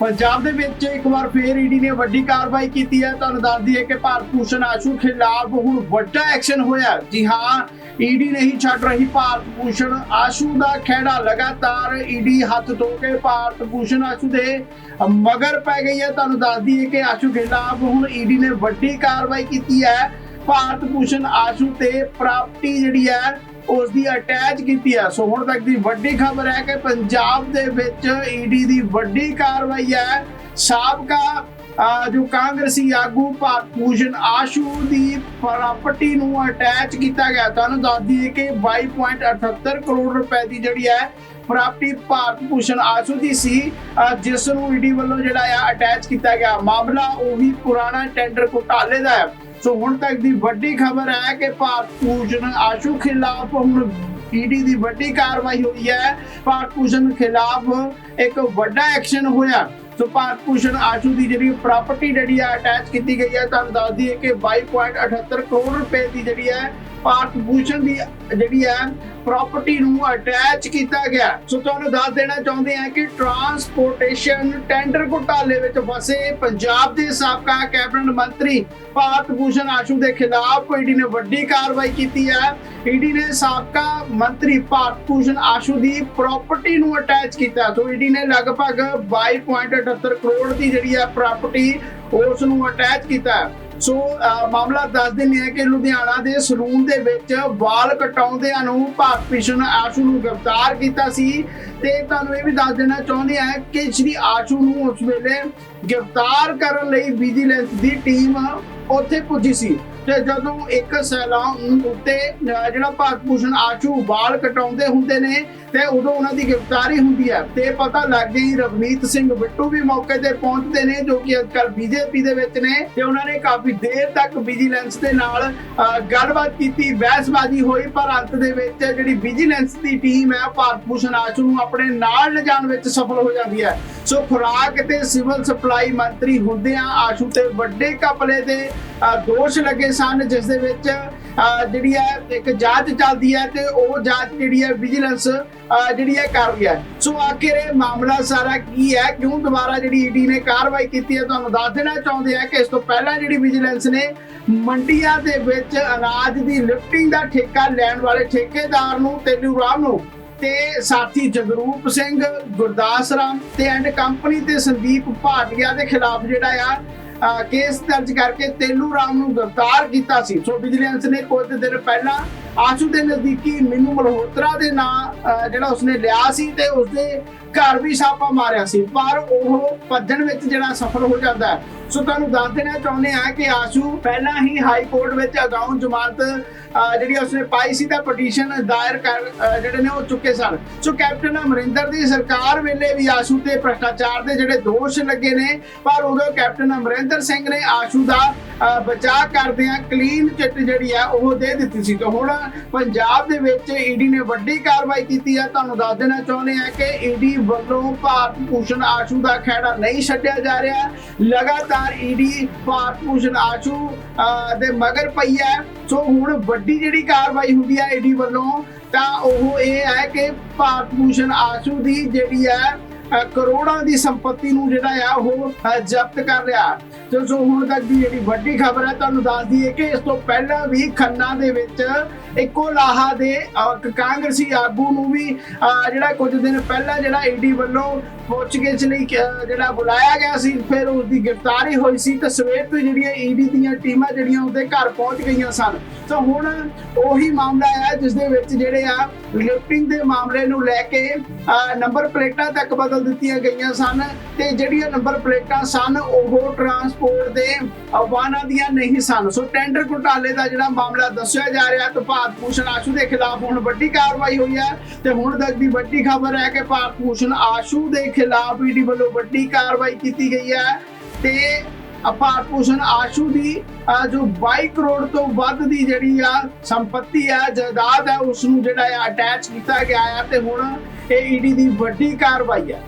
ਪੰਜਾਬ ਦੇ ਵਿੱਚ ਇੱਕ ਵਾਰ ਫੇਰ ਈਡੀ ਨੇ ਵੱਡੀ ਕਾਰਵਾਈ ਕੀਤੀ ਹੈ। ਤੁਹਾਨੂੰ ਦੱਸ ਦਈਏ ਕਿ ਭਾਰਤ ਭੂਸ਼ਣ ਆਸ਼ੂ ਖਿਲਾਫ ਹੁਣ ਵੱਡਾ ਐਕਸ਼ਨ ਹੋਇਆ ਜੀ ਹਾਂ ਈਡੀ ਨਹੀਂ ਛੱਡ ਰਹੀ ਭਾਰਤ ਭੂਸ਼ਣ ਆਸ਼ੂ ਦਾ ਖਹਿੜਾ। ਲਗਾਤਾਰ ਈਡੀ ਹੱਥ ਧੋ ਕੇ ਭਾਰਤ ਭੂਸ਼ਣ ਆਸ਼ੂ ਦੇ ਮਗਰ ਪੈ ਗਈ ਹੈ। ਤੁਹਾਨੂੰ ਦੱਸ ਦਈਏ ਕਿ ਆਸ਼ੂ ਖਿਲਾਫ ਹੁਣ ਈਡੀ ਨੇ ਵੱਡੀ ਕਾਰਵਾਈ ਕੀਤੀ ਹੈ। ਭਾਰਤ ਭੂਸ਼ਣ ਆਸ਼ੂ ਤੇ ਪ੍ਰਾਪਰਟੀ ਜਿਹੜੀ ਹੈ ਉਸ ਦੀ ਅਟੈਚ ਕੀਤੀ ਹੈ। ਸੋ ਹੁਣ ਤੱਕ ਦੀ ਵੱਡੀ ਖਬਰ ਹੈ ਕਿ ਪੰਜਾਬ ਦੇ ਵਿੱਚ ਈਡੀ ਦੀ ਵੱਡੀ ਕਾਰਵਾਈ ਹੈ। ਸਾਬਕਾ ਜੋ ਕਾਂਗਰਸੀ ਆਗੂ ਭਾਰਤ ਭੂਸ਼ਣ ਆਸ਼ੂ ਦੀ ਪ੍ਰਾਪਰਟੀ ਨੂੰ ਅਟੈਚ ਕੀਤਾ ਗਿਆ। ਤੁਹਾਨੂੰ ਦੱਸ ਦਈਏ ਕਿ 22.78 ਕਰੋੜ ਰੁਪਏ ਦੀ ਜਿਹੜੀ ਹੈ ਪ੍ਰਾਪਰਟੀ ਭਾਰਤ ਭੂਸ਼ਣ ਆਸ਼ੂ ਦੀ ਸੀ। ਜਿਸ ਨੂੰ ਈਡੀ ਵੱਲੋਂ ਜਿਹੜਾ ਆ ਅਟੈਚ ਕੀਤਾ ਗਿਆ। ਮਾਮਲਾ ਉਹੀ ਪੁਰਾਣਾ ਟੈਂਡਰ ਘੁਟਾਲੇ ਦਾ ਹੈ। ਸੋ ਹੁਣ ਤੱਕ ਦੀ ਵੱਡੀ ਖਬਰ ਹੈ ਕਿ ਭਾਰਤ ਭੂਸ਼ਣ ਆਸ਼ੂ ਖਿਲਾਫ ਹੁਣ ਈਡੀ ਦੀ ਵੱਡੀ ਕਾਰਵਾਈ ਹੋਈ ਹੈ। ਭਾਰਤ ਭੂਸ਼ਣ ਖਿਲਾਫ ਇੱਕ ਵੱਡਾ ਐਕਸ਼ਨ ਹੋਇਆ। ਸੋ ਭਾਰਤ ਭੂਸ਼ਣ ਆਸ਼ੂ ਦੀ ਜਿਹੜੀ ਪ੍ਰਾਪਰਟੀ ਜਿਹੜੀ ਆ ਅਟੈਚ ਕੀਤੀ ਗਈ ਹੈ। ਤੁਹਾਨੂੰ ਦੱਸ ਦਈਏ ਕਿ 22.78 ਕਰੋੜ ਰੁਪਏ ਦੀ ਜਿਹੜੀ ਹੈ ਭਾਰਤ ਭੂਸ਼ਣ ਦੀ ਜਿਹੜੀ ਹੈ ਪ੍ਰਾਪਰਟੀ ਨੂੰ ਅਟੈਚ ਕੀਤਾ ਗਿਆ ਸੋ ਤੁਹਾਨੂੰ ਦੱਸ ਦੇਣਾ ਚਾਹੁੰਦੇ ਹਾਂ ਕਿ ਟਰਾਂਸਪੋਰਟੇਸ਼ਨ ਟੈਂਡਰ ਘੁਟਾਲੇ ਵਿੱਚ ਫਸੇ ਪੰਜਾਬ ਦੇ ਸਾਬਕਾ ਕੈਬਨਿਟ ਮੰਤਰੀ ਭਾਰਤ ਭੂਸ਼ਣ ਆਸ਼ੂ ਦੇ ਖਿਲਾਫ ਈਡੀ ਨੇ ਵੱਡੀ ਕਾਰਵਾਈ ਕੀਤੀ ਹੈ। ਈਡੀ ਨੇ ਸਾਬਕਾ ਮੰਤਰੀ ਭਾਰਤ ਭੂਸ਼ਣ ਆਸ਼ੂ ਦੀ ਪ੍ਰਾਪਰਟੀ ਨੂੰ ਅਟੈਚ ਕੀਤਾ ਸੋ ਈਡੀ ਨੇ ਲਗਭਗ 22.78 ਕਰੋੜ ਦੀ ਜਿਹੜੀ ਹੈ ਪ੍ਰਾਪਰਟੀ ਉਸ ਨੂੰ ਅਟੈਚ ਕੀਤਾ ਹੈ। ਸੋ ਮਾਮਲਾ ਦੱਸ ਦਿੰਦੇ ਹਾਂ ਕਿ ਲੁਧਿਆਣਾ ਦੇ ਸਲੂਨ ਦੇ ਵਿੱਚ ਵਾਲ ਕਟਾਉਂਦਿਆਂ ਨੂੰ ਭਾਰਤ ਭੂਸ਼ਣ ਆਸ਼ੂ ਨੂੰ ਗ੍ਰਿਫਤਾਰ ਕੀਤਾ ਸੀ ਤੇ ਤੁਹਾਨੂੰ ਇਹ ਵੀ ਦੱਸ ਦੇਣਾ ਚਾਹੁੰਦੇ ਹਾਂ ਕਿ ਸ਼੍ਰੀ ਆਸ਼ੂ ਨੂੰ ਉਸ ਵੇਲੇ ਗ੍ਰਿਫਤਾਰ ਕਰਨ ਲਈ ਵਿਜੀਲੈਂਸ ਦੀ ਟੀਮ ਉੱਥੇ ਪੁੱਜੀ ਸੀ। ਤੇ ਜਦੋਂ ਇੱਕ ਸੈਲਾਨ ਉੱਤੇ ਜਿਹੜਾ ਭਾਰਤ ਭੂਸ਼ਣ ਆਸ਼ੂ ਵਾਲ ਕਟਾਉਂਦੇ ਹੁੰਦੇ ਨੇ, ਤੇ ਉਦੋਂ ਉਹਨਾਂ ਦੀ ਗ੍ਰਿਫਤਾਰੀ ਹੁੰਦੀ ਹੈ। ਤੇ ਪਤਾ ਲੱਗ ਗਈ ਰਵਨੀਤ ਸਿੰਘ ਬਿੱਟੂ ਵੀ ਮੌਕੇ ਤੇ ਪਹੁੰਚਦੇ ਨੇ, ਜੋ ਕਿ ਅੱਜਕੱਲ ਬੀਜੇਪੀ ਦੇ ਵਿੱਚ ਨੇ, ਤੇ ਉਹਨਾਂ ਨੇ ਕਾਫੀ ਦੇਰ ਤੱਕ ਵਿਜੀਲੈਂਸ ਦੇ ਨਾਲ ਗੱਲਬਾਤ ਕੀਤੀ, ਬਹਿਸਬਾਜ਼ੀ ਹੋਈ, ਪਰ ਅੰਤ ਦੇ ਵਿੱਚ ਜਿਹੜੀ ਵਿਜੀਲੈਂਸ ਦੀ ਟੀਮ ਹੈ, ਭਾਰਤ ਭੂਸ਼ਣ ਆਸ਼ੂ ਨੂੰ ਆਪਣੇ ਨਾਲ ਲਿਜਾਣ ਵਿੱਚ ਸਫਲ ਹੋ ਜਾਂਦੀ ਹੈ। ਸੋ ਖੁਰਾਕ ਤੇ ਸਿਵਲ ਸਪਲਾਈ ਮੰਤਰੀ ਹੁੰਦਿਆਂ ਆਸ਼ੂ ਤੇ ਵੱਡੇ ਕਪਲੇ ਦੇ ਦੋਸ਼ ਲੱਗੇ ਸਨ, ਜਿਸ ਦੇ ਵਿੱਚ ਜਿਹੜੀ ਹੈ ਇੱਕ ਜਾਂਚ ਚੱਲਦੀ ਹੈ ਤੇ ਉਹ ਜਾਂਚ ਜਿਹੜੀ ਹੈ ਵਿਜੀਲੈਂਸ ਜਿਹੜੀ ਹੈ ਕਰ ਰਹੀ ਹੈ। ਸੋ ਆਖਿਰ ਇਹ ਮਾਮਲਾ ਸਾਰਾ ਕੀ ਹੈ? ਕਿਉਂ ਦੁਬਾਰਾ ਜਿਹੜੀ ਈਡੀ ਨੇ ਕਾਰਵਾਈ ਕੀਤੀ ਹੈ? ਤੁਹਾਨੂੰ ਦੱਸ ਦੇਣਾ ਚਾਹੁੰਦੇ ਆ ਕਿ ਇਸ ਤੋਂ ਪਹਿਲਾਂ ਜਿਹੜੀ ਵਿਜੀਲੈਂਸ ਨੇ ਮੰਡੀਆਂ ਦੇ ਵਿੱਚ ਅਨਾਜ ਦੀ ਲਿਫਟਿੰਗ ਦਾ ਠੇਕਾ ਲੈਣ ਵਾਲੇ ਠੇਕੇਦਾਰ ਨੂੰ, ਤੇਲੂ ਰਾਮ ਨੂੰ ਤੇ ਸਾਥੀ ਜਗਰੂਪ ਸਿੰਘ, ਗੁਰਦਾਸ ਰਾਮ ਤੇ ਐਂਡ ਕੰਪਨੀ ਤੇ ਸੰਦੀਪ ਭਾਟੀਆ ਦੇ ਖਿਲਾਫ ਜਿਹੜਾ ਆ ਕੇਸ ਦਰਜ ਕਰਕੇ ਤੇਲੂ ਰਾਮ ਨੂੰ ਗ੍ਰਿਫਤਾਰ ਕੀਤਾ ਸੀ। ਸੋ ਵਿਜੀਲੈਂਸ ਨੇ ਕੁਝ ਦਿਨ ਪਹਿਲਾਂ ਆਸ਼ੂ ਦੇ ਨਜ਼ਦੀਕੀ ਮੈਨੂੰ ਮਲਹੋਤਰਾ ਦੇ ਨਾਂ ਜਿਹੜਾ ਉਸਨੇ ਲਿਆ ਸੀ ਤੇ ਉਸਦੇ ਘਰ ਵੀ ਛਾਪਾ ਮਾਰਿਆ ਸੀ। ਪਰ ਉਹ ਭੱਜਣ ਵਿੱਚ ਜਿਹੜਾ ਸਫਲ ਹੋ ਜਾਂਦਾ ਹੈ। ਸੋ ਤੁਹਾਨੂੰ ਦੱਸ ਦੇਣਾ ਚਾਹੁੰਦੇ ਆ ਕਿ ਆਸ਼ੂ ਪਹਿਲਾਂ ਹੀ ਹਾਈ ਕੋਰਟ ਵਿੱਚ ਅਗਾਊਂ ਜ਼ਮਾਨਤ ਜਿਹੜੀ ਉਸਨੇ ਪਾਈ ਸੀ ਤਾਂ ਪਟੀਸ਼ਨ ਦਾਇਰ ਕਰ ਜਿਹੜੇ ਨੇ ਉਹ ਚੁੱਕੇ ਸਨ। ਸੋ ਕੈਪਟਨ ਅਮਰਿੰਦਰ ਦੀ ਸਰਕਾਰ ਵੇਲੇ ਵੀ ਆਸ਼ੂ ਤੇ ਭ੍ਰਸ਼ਟਾਚਾਰ ਦੇ ਜਿਹੜੇ ਦੋਸ਼ ਲੱਗੇ ਨੇ, ਪਰ ਉਦੋਂ ਕੈਪਟਨ ਅਮਰਿੰਦਰ ਸਿੰਘ ਨੇ ਆਸ਼ੂ ਦਾ ਬਚਾਅ ਕਰਦਿਆਂ ਕਲੀਨ ਚਿੱਟ ਜਿਹੜੀ ਆ ਉਹ ਦੇ ਦਿੱਤੀ ਸੀ। ਤੇ ਹੁਣ ਪੰਜਾਬ ਦੇ ਵਿੱਚ ਈਡੀ ਨੇ ਵੱਡੀ ਕਾਰਵਾਈ ਕੀਤੀ ਹੈ। ਤੁਹਾਨੂੰ ਦੱਸ ਦੇਣਾ ਚਾਹੁੰਦੇ ਆ ਕਿ ਈਡੀ ਵੱਲੋਂ ਭਾਰਤ ਭੂਸ਼ਣ ਆਸ਼ੂ ਦਾ ਖਹਿੜਾ ਨਹੀਂ ਛੱਡਿਆ ਜਾ ਰਿਹਾ ਲਗਾਤਾਰ ਈਡੀ ਭਾਰਤ ਭੂਸ਼ਣ ਆਸ਼ੂ ਅਹ, ਦੇ ਮਗਰ ਪਈ ਹੈ। ਸੋ ਹੁਣ ਵੱਡੀ ਜਿਹੜੀ ਕਾਰਵਾਈ ਹੁੰਦੀ ਹੈ ਈਡੀ ਵੱਲੋਂ ਤਾਂ ਉਹ ਇਹ ਹੈ ਕਿ ਭਾਰਤ ਭੂਸ਼ਣ ਆਸ਼ੂ ਦੀ ਜਿਹੜੀ ਹੈ ਕਰੋੜਾਂ ਦੀ ਸੰਪਤੀ ਨੂੰ ਜਿਹੜਾ ਆ ਉਹ ਜ਼ਬਤ ਕਰ ਰਿਹਾ। ਤੇ ਸੋ ਹੁਣ ਤੱਕ ਦੀ ਜਿਹੜੀ ਵੱਡੀ ਖਬਰ ਹੈ ਤੁਹਾਨੂੰ ਦੱਸ ਦਈਏ ਕਿ ਇਸ ਤੋਂ ਪਹਿਲਾਂ ਵੀ ਖੰਨਾ ਦੇ ਵਿੱਚ ਇੱਕੋ ਲਾਹਾ ਦੇ ਕਾਂਗਰਸੀ ਆਗੂ ਨੂੰ ਵੀ ਜਿਹੜਾ ਕੁਝ ਦਿਨ ਪਹਿਲਾਂ ਜਿਹੜਾ ਈਡੀ ਵੱਲੋਂ ਪੁੱਛਗਿੱਛ ਲਈ ਜਿਹੜਾ ਬੁਲਾਇਆ ਗਿਆ ਸੀ ਫਿਰ ਉਸ ਦੀ ਗ੍ਰਿਫਤਾਰੀ ਹੋਈ ਸੀ ਤੇ ਸਵੇਰ ਤੋਂ ਜਿਹੜੀਆਂ ਈਡੀ ਦੀਆਂ ਟੀਮਾਂ ਜਿਹੜੀਆਂ ਉਹਦੇ ਘਰ ਪਹੁੰਚ ਗਈਆਂ ਸਨ। ਤਾਂ ਹੁਣ ਉਹੀ ਮਾਮਲਾ ਹੈ ਜਿਸ ਦੇ ਵਿੱਚ ਜਿਹੜੇ ਆ ਲਿਫਟਿੰਗ ਦੇ ਮਾਮਲੇ ਨੂੰ ਲੈ ਕੇ ਅਹ, ਨੰਬਰ ਪਲੇਟਾਂ ਤੱਕ ਬਦਲ ਦਿੱਤੀਆਂ ਗਈਆਂ ਸਨ ਤੇ ਜਿਹੜੀਆਂ ਨੰਬਰ ਪਲੇਟਾਂ ਸਨ, ਉਹ ਟਰਾਂਸਪੋਰਟ ਦੇ ਵਾਹਨਾਂ ਦੀਆਂ ਨਹੀਂ ਸਨ। ਸੋ ਟੈਂਡਰ ਘੁਟਾਲੇ ਦਾ ਜਿਹੜਾ ਮਾਮਲਾ ਦੱਸਿਆ ਜਾ ਰਿਹਾ, ਤੇ ਭਾਰਤ ਭੂਸ਼ਣ ਆਸ਼ੂ ਦੇ ਖਿਲਾਫ ਹੁਣ ਵੱਡੀ ਕਾਰਵਾਈ ਹੋਈ ਹੈ ਤੇ ਹੁਣ ਤੱਕ ਦੀ ਵੱਡੀ ਖਬਰ ਹੈ ਕਿ ਭਾਰਤ ਭੂਸ਼ਣ ਆਸ਼ੂ ਦੇ ਖਿਲਾਫ ਈਡੀ ਵੱਲੋਂ ਵੱਡੀ ਕਾਰਵਾਈ ਕੀਤੀ ਗਈ ਹੈ ਤੇ ਭਾਰਤ ਭੂਸ਼ਣ ਆਸ਼ੂ ਦੀ ਜੋ 22 ਕਰੋੜ ਤੋਂ ਵੱਧ ਦੀ ਜਿਹੜੀ ਆ ਸੰਪਤੀ ਹੈ, ਜਾਇਦਾਦ ਹੈ ਉਸ ਨੂੰ ਜਿਹੜਾ ਆ ਅਟੈਚ ਕੀਤਾ ਗਿਆ ਹੈ ਤੇ ਹੁਣ ਇਹ ਈਡੀ ਦੀ ਵੱਡੀ ਕਾਰਵਾਈ ਹੈ।